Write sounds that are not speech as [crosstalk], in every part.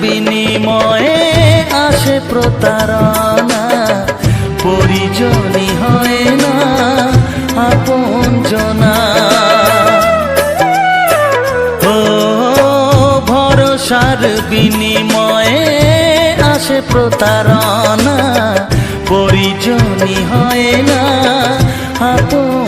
বিনিময়ে আসে প্রতারণা। পরিজনই হয় না আপন জনা। ও ভরসার বিনিময়ে আসে প্রতারণা। পরিজনই হয় না আপন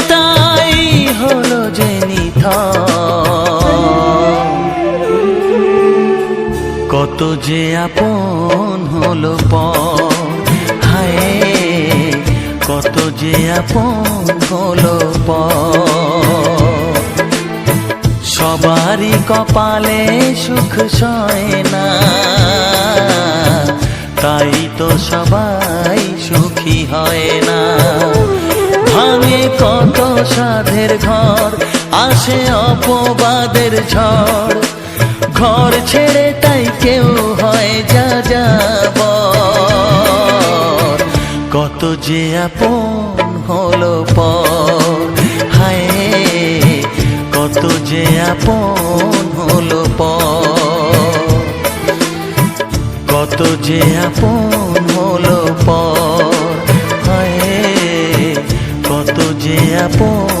কত যে আপন হলো পর হায়, কত যে আপন হলো পর সবারই কপালে সুখ সয় না। তাই তো সবাই সুখী হয় না। ভাঙে কত সাধের ঘর, আসে অপবাদের ঝড়। ঘর ছেড়ে তাই কেউ হয় যা যাব কত যে আপন হলো পর, হায় কত যে আপন হলো পর। কত যে আপন হলো পর, হায় কত যে আপন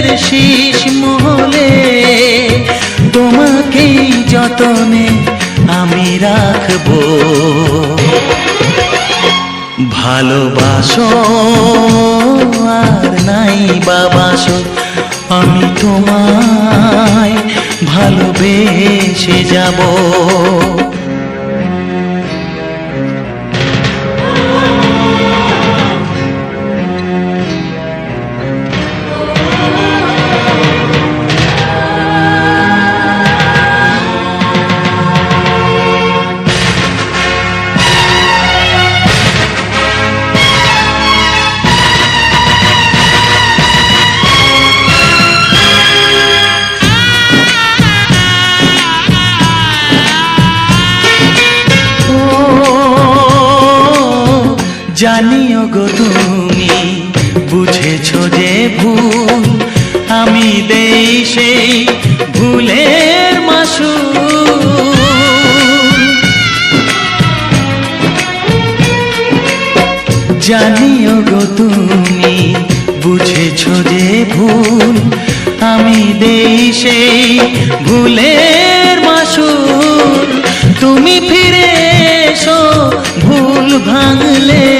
হৃদয়ের শীষ মহলে তোমাকেই যতনে আমি রাখব। ভালোবাসো আর নাই বাবাসো আমি তোমায় ভালোবেসে যাব। জানিও গো তুমি, বুঝেছ যে ভুল আমি দেই সেই ভুলের মাসু জানিও গো তুমি, বুঝেছ যে ভুল আমি দেই সেই ভুলের মাসুল। তুমি ফিরে এসো, ভুল ভাঙলে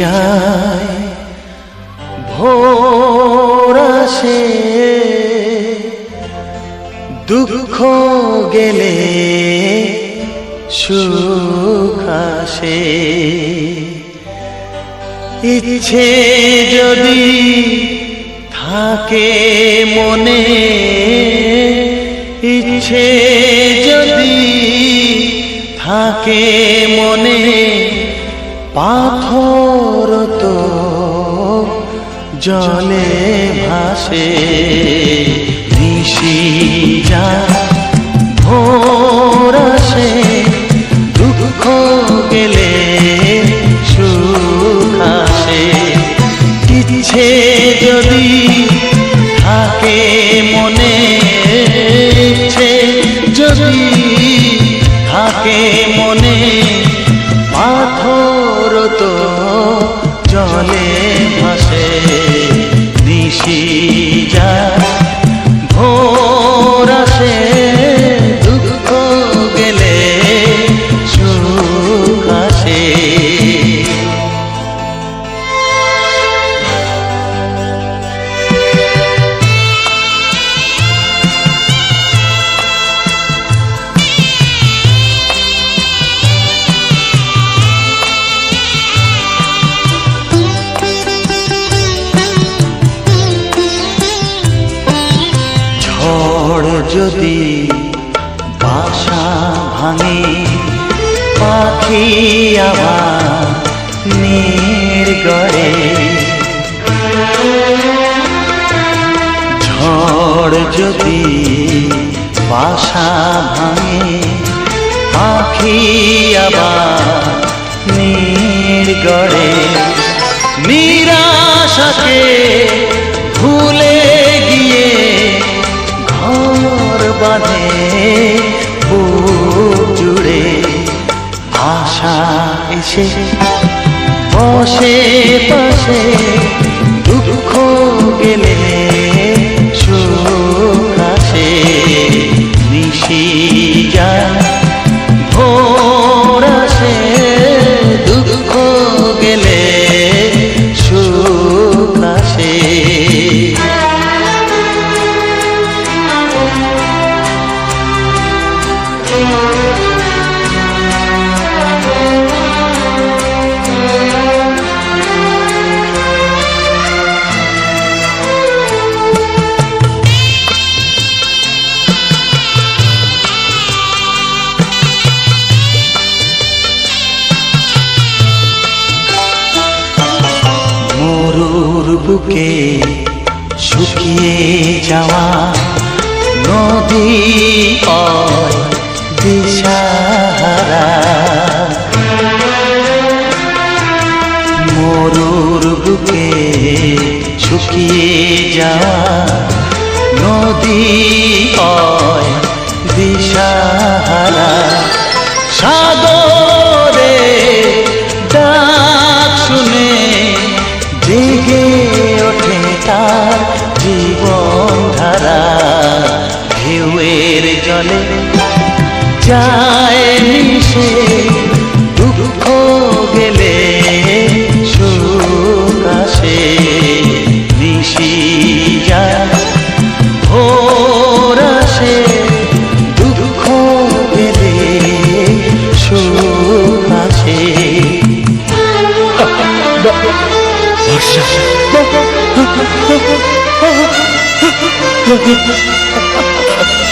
যায়, ভোর আসে, দুঃখ গেলে সুখ আসে। ইচ্ছে যদি থাকে মনে, ইচ্ছে যদি থাকে মনে পাথর তো জলে ভাসে নিশি যা ভোর আসে। বাসা ভাঙে, পাখি আবার নির্গড়ে ঝড় যদি বাসা ভাঙে, পাখি আবার নির্গড়ে নিরাশাকে ভুলে গিয়ে ঘর বাঁধে। এসে বসে পাশে বুকে শুকিয়ে যাওয়া নদী দিশাহারা। মরুর বুকে শুকিয়ে যাওয়া নদী দিশাহারা। সাগরে ডাক জলে যায় মিশে দুঃখ গেলে সুখ আসে নিশি যায় ভোর আসে দুঃখ গেলে সুখ আসে। বর্ষা। [laughs]